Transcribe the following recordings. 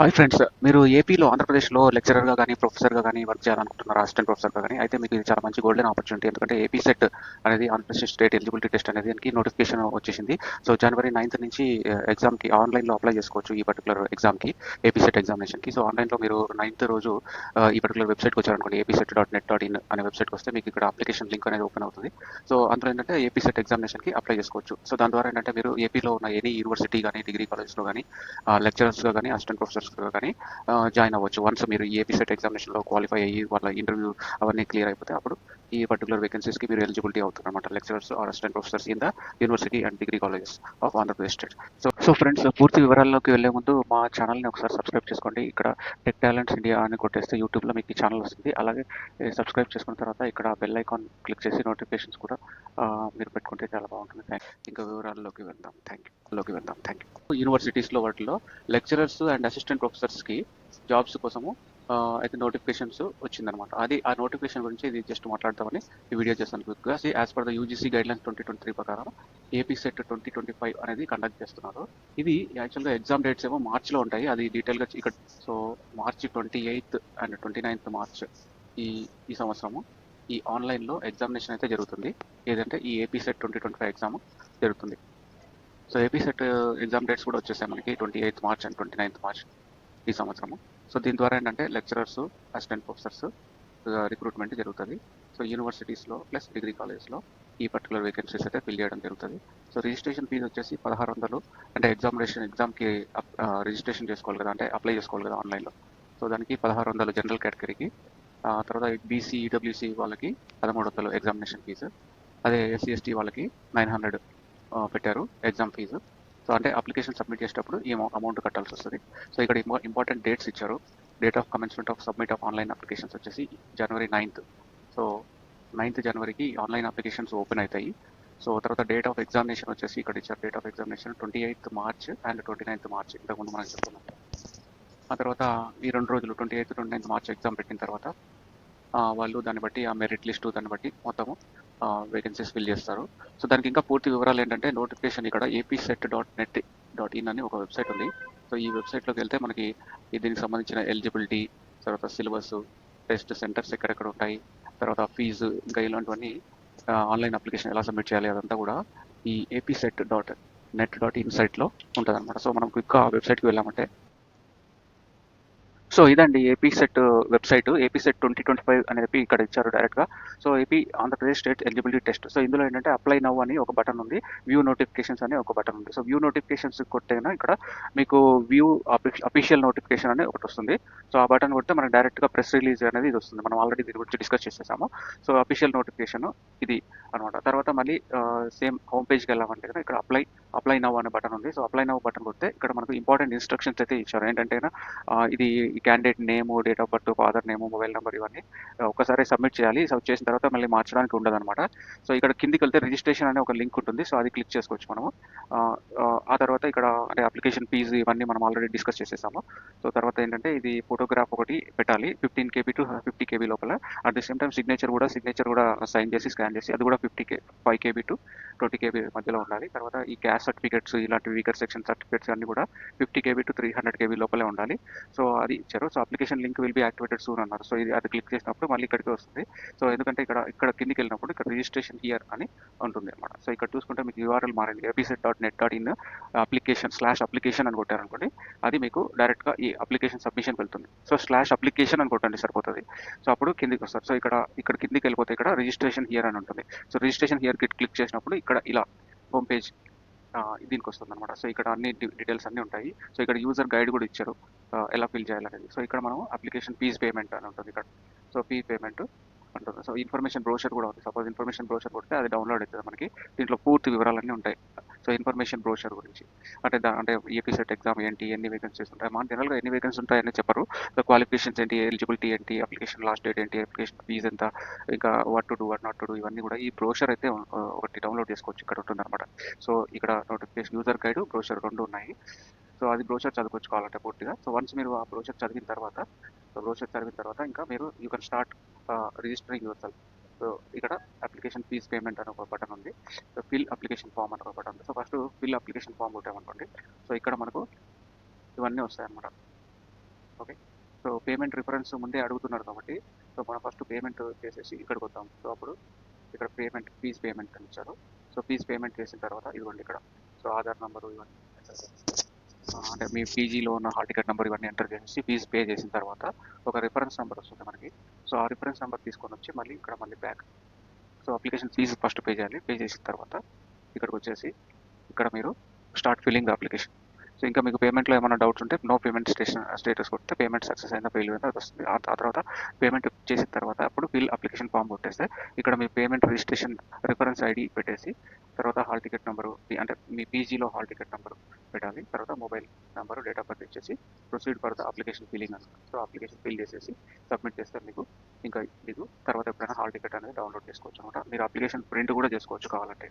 Hi friends మీరు ఏపీలో ఆంధ్రప్రదేశ్లో లెక్చరర్గా కానీ ప్రొఫెసర్గా కానీ వర్క్ చేయాలనుకుంటున్నారు అసిస్టెంట్ ప్రొఫెసర్గా కానీ అయితే మీకు ఇది చాలా మంచి గోల్డెన్ ఆపర్చునిటీ ఎందుకంటే ఏపీ సెట్ అనేది ఆంధ్రప్రదేశ్ స్టేట్ ఎలిజిబిలిటీ టెస్ట్ అనేది దానికి నోటిఫికేషన్ వచ్చేసింది. సో జనవరి నైన్త్ నుంచి ఎగ్జామ్కి ఆన్లైన్లో అప్లై చేసుకోవచ్చు ఈ పర్టికులర్ ఎగ్జామ్కి ఏపీ సెట్ ఎగ్జామినేషన్కి సో ఆన్లైన్లో మీరు నైన్త్ రోజు uh, ఈ పర్టికులర్ వెబ్సైట్కి వచ్చారనుకోండి AP SET dot net dot in అనే వెబ్సైట్కి వస్తే మీకు ఇక్కడ అప్లికేషన్ లింక్ అనేది ఓపెన్ అవుతుంది. సో అందులో ఏంటంటే ఏపీ సెట్ ఎగ్జామినేషన్కి అప్లై చేసుకోవచ్చు. సో దాని ద్వారా ఏంటంటే మీరు ఏపీలో ఉన్న ఎనీ యూనివర్సిటీ కానీ డిగ్రీ కాలేజ్లో కానీ లెక్చరర్స్గా కానీ అసిస్టెంట్ ప్రొఫెసర్స్గా కానీ జాయిన్ అవ్వచ్చు. వన్స్ మీరు ఈ ఏపీ సెట్ ఎగ్జామినేషన్లో క్వాలిఫై అయ్యి వాళ్ళ ఇంటర్వ్యూ అవన్నీ క్లియర్ అయిపోతే అప్పుడు ఈ పర్టికులర్ వేకెన్సీస్కి మీరు eligibility అవుతారన్నమాట. Lecturers or assistant professors in the university and degree colleges of Andhra Pradesh state so so friends పూర్తి వివరాల్లోకి వెళ్ళే ముందు మా ఛానల్ని ఒకసారి సబ్స్క్రైబ్ చేసుకోండి. ఇక్కడ టెక్ టాలెంట్స్ ఇండియా అని కొట్టేస్తే యూట్యూబ్లో మీకు ఈ ఛానల్ వస్తుంది. అలాగే సబ్స్క్రైబ్ చేసుకున్న తర్వాత ఇక్కడ బెల్ ఐకాన్ క్లిక్ చేసి నోటిఫికేషన్స్ కూడా మీరు పెట్టుకుంటే చాలా బాగుంటుంది. థ్యాంక్ ఇంకా వివరాల్లోకి వెళ్దాం. థ్యాంక్ యూ లోకి వెళ్దాం. థ్యాంక్ యూ యూనివర్సిటీస్లో వాటిలో లెక్చరర్స్ అండ్ అసిస్టెంట్ ప్రొఫెసర్స్కి జాబ్స్ కోసము అయితే నోటిఫికేషన్స్ వచ్చిందనమాట అది ఆ నోటిఫికేషన్ గురించి ఇది జస్ట్ మాట్లాడదామని ఈ వీడియో చేస్తాను క్విక్గా as per the UGC guidelines twenty twenty three ప్రకారం AP SET twenty twenty five అనేది కండక్ట్ చేస్తున్నారు. ఇది యాక్చువల్గా ఎగ్జామ్ డేట్స్ ఏమో మార్చ్లో ఉంటాయి. అది డీటెయిల్గా ఇక్కడ so March twenty eighth and twenty ninth March ఈ ఈ సంవత్సరము ఈ ఆన్లైన్లో ఎగ్జామినేషన్ అయితే జరుగుతుంది. ఏదంటే ఈ AP SET twenty twenty five exam జరుగుతుంది. So AP SET exam dates కూడా వచ్చేసాయి మనకి twenty eighth March and twenty ninth March ఈ సంవత్సరము. సో దీని ద్వారా ఏంటంటే లెక్చరర్స్ అసిస్టెంట్ ప్రొఫెసర్స్ రిక్రూట్మెంట్ జరుగుతుంది. సో యూనివర్సిటీస్లో ప్లస్ డిగ్రీ కాలేజ్లో ఈ పర్టికులర్ వేకెన్సీస్ అయితే ఫిల్ చేయడం జరుగుతుంది. సో రిజిస్ట్రేషన్ ఫీజు వచ్చేసి పదహారు వందలు. అంటే ఎగ్జామినేషన్ ఎగ్జామ్కి రిజిస్ట్రేషన్ చేసుకోవాలి కదా అంటే అప్లై చేసుకోవాలి కదా ఆన్లైన్లో సో దానికి పదహారు వందలు జనరల్ కేటగిరీకి తర్వాత బీసీ ఈడబ్ల్యూసీ వాళ్ళకి పదమూడు వందలు ఎగ్జామినేషన్ ఫీజు అదే ఎస్సీ ఎస్టీ వాళ్ళకి నైన్ హండ్రెడ్ పెట్టారు ఎగ్జామ్ ఫీజు. సో అంటే అప్లికేషన్ సబ్మిట్ చేసేటప్పుడు ఈ అమౌంట్ కట్టాల్సి వస్తుంది. సో ఇక్కడ ఇంపార్టెంట్ డేట్స్ ఇచ్చారు. Date of commencement of submit of online applications వచ్చేసి జనవరి నైన్త్ సో నైన్త్ జనవరికి ఆన్లైన్ అప్లికేషన్స్ ఓపెన్ అవుతాయి సో తర్వాత డేట్ ఆఫ్ ఎగ్జామినేషన్ వచ్చేసి ఇక్కడ ఇచ్చారు. Date of examination twenty eighth March and twenty ninth March ఇంతకుముందు మనం చెప్తున్నాం ఆ తర్వాత ఈ రెండు రోజులు twenty eighth twenty ninth March exam పెట్టిన తర్వాత వాళ్ళు దాన్ని బట్టి ఆ మెరిట్ లిస్టు దాన్ని బట్టి మొత్తము వేకెన్సీస్ ఫిల్ చేస్తారు. సో దానికి ఇంకా పూర్తి వివరాలు ఏంటంటే నోటిఫికేషన్ ఇక్కడ AP SET dot net dot in అని ఒక వెబ్సైట్ ఉంది. సో ఈ వెబ్సైట్లోకి వెళ్తే మనకి దీనికి సంబంధించిన ఎలిజిబిలిటీ తర్వాత సిలబస్ టెస్ట్ సెంటర్స్ ఎక్కడెక్కడ ఉంటాయి తర్వాత ఫీజు ఇంకా ఇలాంటివన్నీ ఆన్లైన్ అప్లికేషన్ ఎలా సబ్మిట్ చేయాలి అదంతా కూడా ఈ AP SET dot net dot in సైట్లో ఉంటుంది అనమాట సో మనం క్విక్గా ఆ వెబ్సైట్కి వెళ్ళామంటే సో ఇదండి AP SET website AP SET twenty twenty five అని చెప్పి ఇక్కడ ఇచ్చారు డైరెక్ట్గా so AP Andhra Pradesh state eligibility test so ఇందులో ఏంటంటే అప్లై నవ్ అని ఒక బటన్ ఉంది. వ్యూ నోటిఫికేషన్స్ అని ఒక బటన్ ఉంది. సో వ్యూ నోటిఫికేషన్స్ కొట్టేనా ఇక్కడ మీకు వ్యూ అఫీషియల్ నోటిఫికేషన్ అని ఒకటి వస్తుంది. సో ఆ బటన్ కొడితే మనకి డైరెక్ట్గా ప్రెస్ రిలీజ్ అనేది ఇది వస్తుంది. మనం ఆల్రెడీ దీని గురించి డిస్కస్ చేసేసాము. సో అఫీషియల్ నోటిఫికేషన్ ఇది అనమాట. తర్వాత మళ్ళీ సేమ్ హోమ్ పేజ్కి వెళ్ళామంటే ఇక్కడ అప్లై అప్లై నవ్ అనే బటన్ ఉంది. సో అప్లై నవ్ బటన్ కొడితే ఇక్కడ మనకు ఇంపార్టెంట్ ఇన్స్ట్రక్షన్స్ అయితే ఇచ్చారు. ఏంటంటే ఇది candidate name date of birth father name mobile number ఇవన్నీ ఒకసారి సబ్మిట్ చేయాలి. సో చేసిన తర్వాత మళ్ళీ మార్చడానికి ఉండదు అనమాట సో ఇక్కడ కిందికి వెళ్తే రిజిస్ట్రేషన్ అనే ఒక లింక్ ఉంటుంది. సో అది క్లిక్ చేసుకోవచ్చు మనము. ఆ, ఆ తర్వాత ఇక్కడ అంటే అప్లికేషన్ ఫీజు ఇవన్నీ మనం ఆల్రెడీ డిస్కస్ చేసేసాము. సో తర్వాత ఏంటంటే ఇది ఫోటోగ్రాఫ్ ఒకటి పెట్టాలి. Fifteen KB to fifty KB లోపల. At the same time signature కూడా సిగ్నేచర్ కూడా సైన్ చేసి స్కాన్ చేసి అది కూడా fifty K five KB to twenty KB మధ్యలో ఉండాలి. తర్వాత ఈ క్యాష్ సర్టిఫికేట్స్ ఇలాంటి వీకర్ సెక్షన్ సర్టిఫికేట్స్ అన్ని కూడా fifty KB to three hundred KB లోపలే ఉండాలి. సో అది ఇచ్చారు. So application link will be activated soon అన్నారు. సో ఇది అది క్లిక్ చేసినప్పుడు మళ్ళీ ఇక్కడికి వస్తుంది. సో ఎందుకంటే ఇక్కడ ఇక్కడ కిందికి వెళ్ళినప్పుడు ఇక్కడ రిజిస్ట్రేషన్ హియర్ అని ఉంటుంది అనమాట సో ఇక్కడ చూసుకుంటే మీకు యూఆర్ఎల్ మారింది. AP SET dot net dot in application slash application అని కొట్టారనుకోండి అది మీకు డైరెక్ట్గా ఈ అప్లికేషన్ సబ్మిషన్ వెళ్తుంది. సో స్లాష్ అప్లికేషన్ అని కొట్టండి సరిపోతుంది. సో అప్పుడు కిందికి వస్తారు. సో ఇక్కడ ఇక్కడ కిందికి వెళ్ళిపోతే ఇక్కడ రిజిస్ట్రేషన్ హియర్ అని ఉంటుంది. సో రిజిస్ట్రేషన్ హియర్ కిట్ క్లిక్ చేసినప్పుడు ఇక్కడ ఇలా హోమ్ పేజ్ దీనికి వస్తుంది అనమాట సో ఇక్కడ అన్ని డీటెయిల్స్ అన్ని ఉంటాయి. సో ఇక్కడ యూజర్ గైడ్ కూడా ఇచ్చారు. ఎలా ఫిల్ చేయాలనేది. సో ఇక్కడ మనం అప్లికేషన్ ఫీజ్ పేమెంట్ అని ఉంటుంది ఇక్కడ. సో ఫీ పేమెంట్ ఉంటుంది. సో ఇన్ఫర్మేషన్ బ్రోషర్ కూడా ఉంది. సపోజ్ ఇన్ఫర్మేషన్ బ్రోషర్ కొడితే అది డౌన్లోడ్ అవుతుంది మనకి. దీంట్లో పూర్తి వివరాలన్నీ ఉంటాయి. సో ఇన్ఫర్మేషన్ బ్రోషర్ గురించి. అంటే దా అంటే ఏపీ సెట్ ఎగ్జామ్ ఏంటి ఎన్ని వేకెన్సీస్ ఉంటాయి మన జనరల్గా ఎన్ని వేకెన్సీ ఉంటాయని చెప్పరు. సో క్వాలిఫికేషన్స్ ఏంటి ఎలిజిబిలిటీ ఏంటి అప్లికేషన్ లాస్ట్ డేట్ ఏంటి అప్లికేషన్ ఫీజ్ ఎంత ఇంకా what to do what not to do ఇవన్నీ కూడా ఈ బ్రోషర్ అయితే ఒకటి డౌన్లోడ్ చేసుకోవచ్చు ఇక్కడ ఉంటుందన్నమాట. సో ఇక్కడ నోటిఫికేషన్ యూజర్ గైడ్ బ్రోషర్ రెండు ఉన్నాయి. సో అది బ్రోషర్ చదువుకోవాలంటే పూర్తిగా. సో వన్స్ మీరు ఆ బ్రోషర్ చదివిన తర్వాత సో బ్రోషర్ చదివిన తర్వాత ఇంకా మీరు you can start registering yourself so ఇక్కడ అప్లికేషన్ ఫీజ్ పేమెంట్ అని ఒక బటన్ ఉంది. సో ఫిల్ అప్లికేషన్ ఫామ్ అని ఒక బటన్ ఉంది. So first fill application form కొట్టామనుకోండి. So ఇక్కడ మనకు ఇవన్నీ వస్తాయన్నమాట. ఓకే సో పేమెంట్ రిఫరెన్స్ ముందే అడుగుతున్నారు కాబట్టి సో మనం ఫస్ట్ పేమెంట్ చేసేసి ఇక్కడికి వద్దాం. సో అప్పుడు ఇక్కడ పేమెంట్ ఫీజ్ పేమెంట్ అని ఇచ్చారు. సో ఫీజ్ పేమెంట్ చేసిన తర్వాత ఇదిగోండి ఇక్కడ. సో ఆధార్ నెంబరు ఇవన్నీ. అంటే మీ పీజీలో ఉన్న హాల్ టికెట్ నెంబర్ ఇవన్నీ ఎంటర్ చేసి ఫీజు పే చేసిన తర్వాత ఒక రిఫరెన్స్ నెంబర్ వస్తుంది మనకి. సో ఆ రిఫరెన్స్ నెంబర్ తీసుకొని వచ్చి మళ్ళీ ఇక్కడ మళ్ళీ back so application fees first pay చేయాలి. పే చేసిన తర్వాత ఇక్కడికి వచ్చేసి ఇక్కడ మీరు start filling the application so ఇంకా మీకు పేమెంట్లో ఏమైనా డౌట్స్ ఉంటే నో పేమెంట్ స్టేషన్ స్టేటస్ కొడితే పేమెంట్ సక్సెస్ అయినా ఫెయిల్ అయినా వస్తుంది. ఆ తర్వాత పేమెంట్ చేసిన తర్వాత అప్పుడు బిల్ అప్లికేషన్ ఫామ్ కొట్టేస్తే ఇక్కడ మీ పేమెంట్ రిజిస్ట్రేషన్ రిఫరెన్స్ ఐడి పెట్టేసి తర్వాత హాల్ టికెట్ నెంబరు అంటే మీ పీజీలో హాల్ టికెట్ నెంబరు పెట్టాలి. తర్వాత mobile number date of birth ఇచ్చేసి proceed for the application filling అని. సో అప్లికేషన్ ఫిల్ చేసేసి సబ్మిట్ చేస్తే మీకు. ఇంకా మీకు తర్వాత ఎప్పుడైనా హాల్ టికెట్ అనేది డౌన్లోడ్ చేసుకోవచ్చు అనమాట. మీరు అప్లికేషన్ ప్రింట్ కూడా చేసుకోవచ్చు కావాలంటే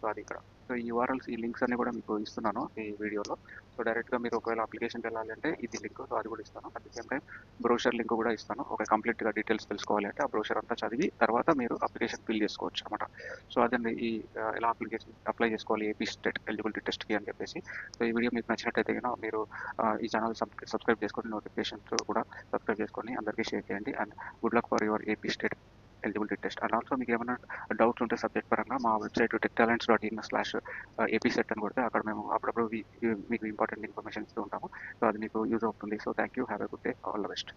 సో అది ఇక్కడ. సో ఈ యూఆర్ఎల్స్ ఈ లింక్స్ అన్ని కూడా మీకు ఇస్తున్నాను ఈ వీడియోలో. సో డైరెక్ట్గా మీరు ఒకవేళ అప్లికేషన్కి వెళ్ళాలి అంటే ఇది లింక్ సో అది కూడా ఇస్తాను. At the same time brochure link కూడా ఇస్తాను. ఒక కంప్లీట్గా డీటెయిల్స్ తెలుసుకోవాలి అంటే ఆ బ్రోషర్ అంతా చదివి తర్వాత మీరు అప్లికేషన్ ఫిల్ చేసుకోవచ్చు అనమాట. సో అదండి ఈ ఎలా అప్లికేషన్ అప్లై చేసుకోవాలి ఏపీ స్టేట్ ఎలిజిబిలిటీ టెస్ట్కి అని చెప్పేసి. సో ఈ వీడియో మీకు నచ్చినట్టయితే కనుక మీరు ఈ ఛానల్ సబ్స్క్రైబ్ చేసుకొని నోటిఫికేషన్స్ కూడా సబ్స్క్రైబ్ చేసుకొని అందరికీ షేర్ చేయండి. And good luck for your AP state eligibility test and also మీకు ఏమైనా డౌట్స్ ఉంటే సబ్జెక్ట్ పరంగా మా website tech talents dot in slash AP SET అని కొడితే అక్కడ మేము అప్పుడప్పుడు మీకు ఇంపార్టెంట్ ఇన్ఫర్మేషన్ ఇస్తూ ఉంటాము. సో అది మీకు యూజ్ అవుతుంది. So thank you have a good day all the best